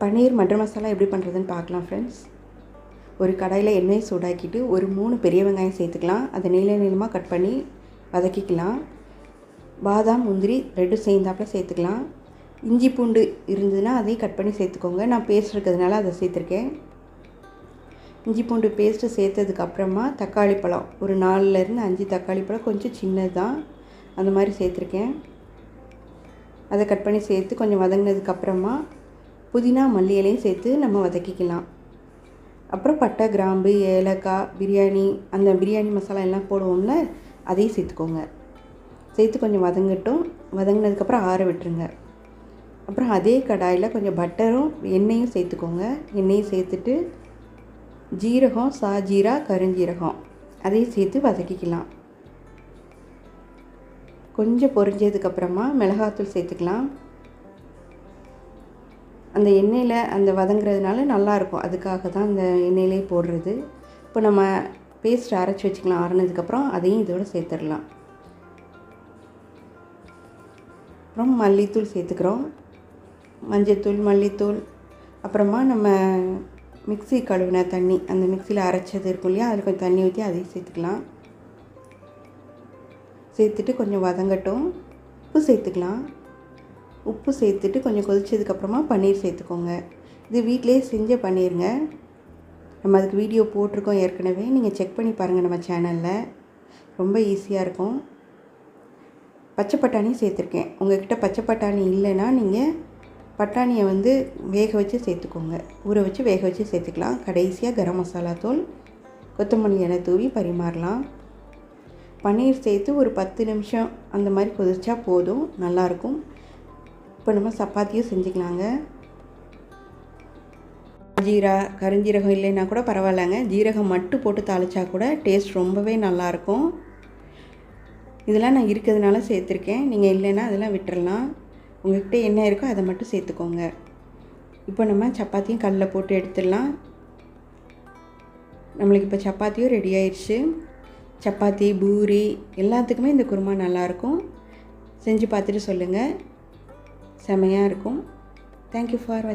பன்னீர் மட்டர் மசாலா எப்படி பண்ணுறதுன்னு பார்க்கலாம் ஃப்ரெண்ட்ஸ் ஒரு கடாயில் எண்ணெய் சூடாக்கிட்டு ஒரு மூணு பெரிய வெங்காயம் சேர்த்துக்கலாம். அதை நீள நீளமாக கட் பண்ணி வதக்கிக்கலாம். பாதாம் முந்திரி ரெண்டும் சேர்ந்தாப்பில் சேர்த்துக்கலாம். இஞ்சி பூண்டு இருந்ததுன்னா அதையும் கட் பண்ணி சேர்த்துக்கோங்க. நான் பேஸ்ட் இருக்கிறதுனால அதை சேர்த்துருக்கேன். இஞ்சி பூண்டு பேஸ்ட்டு சேர்த்ததுக்கப்புறமா தக்காளி பழம். ஒரு நாலுலேருந்து அஞ்சு தக்காளி பழம் கொஞ்சம் சின்னது தான் அந்த மாதிரி சேர்த்துருக்கேன். அதை கட் பண்ணி சேர்த்து கொஞ்சம் வதங்கினதுக்கப்புறமா புதினா மல்லி இலையும் சேர்த்து நம்ம வதக்கிக்கலாம். அப்புறம் பட்டை கிராம்பு ஏலக்காய் பிரியாணி அந்த பிரியாணி மசாலா எல்லாம் போடுவோம்ல அதையும் சேர்த்துக்கோங்க. சேர்த்து கொஞ்சம் வதங்கட்டும். வதங்கினதுக்கப்புறம் ஆற விட்டுருங்க. அப்புறம் அதே கடாயில் கொஞ்சம் பட்டரும் எண்ணெயும் சேர்த்துக்கோங்க. எண்ணெயும் சேர்த்துட்டு ஜீரகம் சாஜீரா கருஞ்சீரகம் அதையும் சேர்த்து வதக்கிக்கலாம். கொஞ்சம் பொரிஞ்சதுக்கப்புறமா மிளகாத்தூள் சேர்த்துக்கலாம். அந்த எண்ணெயில் அந்த வதங்குறதுனால நல்லாயிருக்கும் அதுக்காக தான் அந்த எண்ணெயிலே போடுறது. இப்போ நம்ம பேஸ்ட் அரைச்சி வச்சுக்கலாம். ஆறுனதுக்கப்புறம் அதையும் இதோட சேர்த்துடலாம். அப்புறம் மல்லித்தூள் சேர்த்துக்கிறோம். மஞ்சத்தூள் மல்லித்தூள். அப்புறமா நம்ம மிக்ஸி கழுவின தண்ணி அந்த மிக்சியில் அரைச்சது இருக்கும் இல்லையா? அதில் கொஞ்சம் தண்ணி ஊற்றி அதையும் சேர்த்துக்கலாம். சேர்த்துட்டு கொஞ்சம் வதங்கட்டும். உப்பு சேர்த்துக்கலாம். உப்பு சேர்த்துட்டு கொஞ்சம் கொதிச்சதுக்கப்புறமா பன்னீர் சேர்த்துக்கோங்க. இது வீட்டிலே செஞ்ச பன்னீருங்க. நம்ம அதுக்கு வீடியோ போட்டிருக்கோம் ஏற்கனவே. நீங்கள் செக் பண்ணி பாருங்கள் நம்ம சேனலில். ரொம்ப ஈஸியாக இருக்கும். பச்சை பட்டாணி சேர்த்துருக்கேன். உங்கள்கிட்ட பச்சை பட்டாணி இல்லைன்னா நீங்கள் பட்டாணியை வந்து வேக வச்சு சேர்த்துக்கோங்க. ஊற வச்சு வேக வச்சு சேர்த்துக்கலாம். கடைசியாக கரம் மசாலா தூள் கொத்தமல்லி எண்ணெய் தூவி பரிமாறலாம். பன்னீர் சேர்த்து ஒரு பத்து நிமிஷம் அந்த மாதிரி கொதிச்சா போதும். நல்லாயிருக்கும் இப்போ நம்ம சப்பாத்தியும் செஞ்சுக்கலாங்க. ஜீரா கருஞ்சீரகம் இல்லைன்னா கூட பரவாயில்லங்க. ஜீரகம் மட்டும் போட்டு தாளித்தா கூட டேஸ்ட் ரொம்பவே நல்லாயிருக்கும். இதெல்லாம் நான் இருக்கிறதுனால சேர்த்துருக்கேன். நீங்கள் இல்லைன்னா அதெல்லாம் விட்டுறலாம். உங்கள்கிட்ட என்ன இருக்கோ அதை மட்டும் சேர்த்துக்கோங்க. இப்போ நம்ம சப்பாத்தியும் கல்லில் போட்டு எடுத்துடலாம். நம்மளுக்கு இப்போ சப்பாத்தியும் ரெடி ஆயிடுச்சு சப்பாத்தி பூரி எல்லாத்துக்குமே இந்த குருமா நல்லாயிருக்கும். செஞ்சு பார்த்துட்டு சொல்லுங்கள் செமையாக இருக்கும். தேங்க்யூ ஃபார் வாட்சிங்